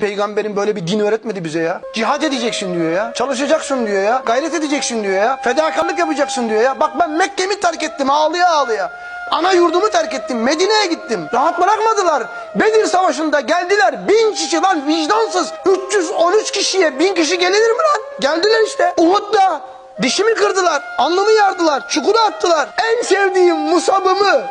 Peygamberin böyle bir din öğretmedi bize ya. Cihad edeceksin diyor ya. Çalışacaksın diyor ya. Gayret edeceksin diyor ya. Fedakarlık yapacaksın diyor ya. Bak ben Mekke'mi terk ettim ağlıya ağlıya. Ana yurdumu terk ettim. Medine'ye gittim. Rahat bırakmadılar. Bedir Savaşı'nda geldiler. Bin kişi lan vicdansız. 313 kişiye bin kişi gelir mi lan? Geldiler işte. Uhud'da dişimi kırdılar. Alnımı yardılar. Çukura attılar. En sevdiğim musabımı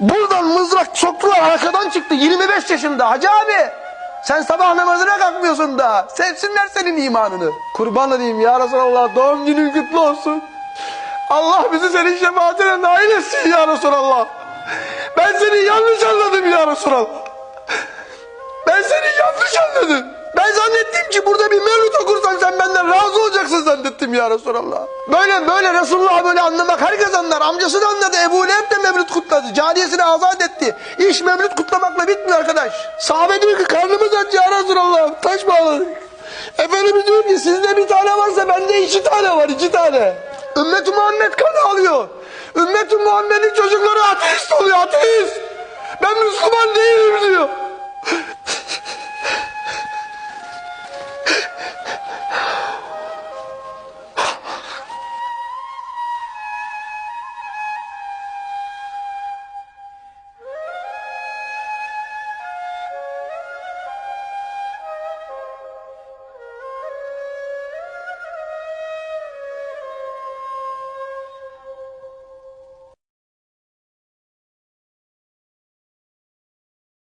buradan mızrak soktular. Arkadan çıktı. 25 yaşında. Hacı abi. Sen sabah namazına kalkmıyorsun da. Sevsinler senin imanını. Kurban olayım ya Resulallah. Doğum günün kutlu olsun. Allah bizi senin şefaatine nail etsin ya Resulallah. Ben seni yanlış anladım ya Resulallah. Ben seni yanlış anladım. Ben zannettim ki burada bir mevlüt okursan sen benden razı olacaksın zannettim ya Resulallah. Böyle böyle Resulullah'ı böyle anlamak herkes anlar. Amcası da anladı. Ebu Leheb de mevlüt kutladı. Cariyesini azat etti. İş mevlüt kutlamakla bitmiyor arkadaş. Sahabe diyor ki karnımız aç ya Resulallah. Taş bağladık. Efendimiz diyor ki sizde bir tane varsa bende iki tane var iki tane. Ümmet-i Muhammed kan alıyor. Ümmet-i Muhammed'in çocukları ateist oluyor ateist. Ben Müslüman değilim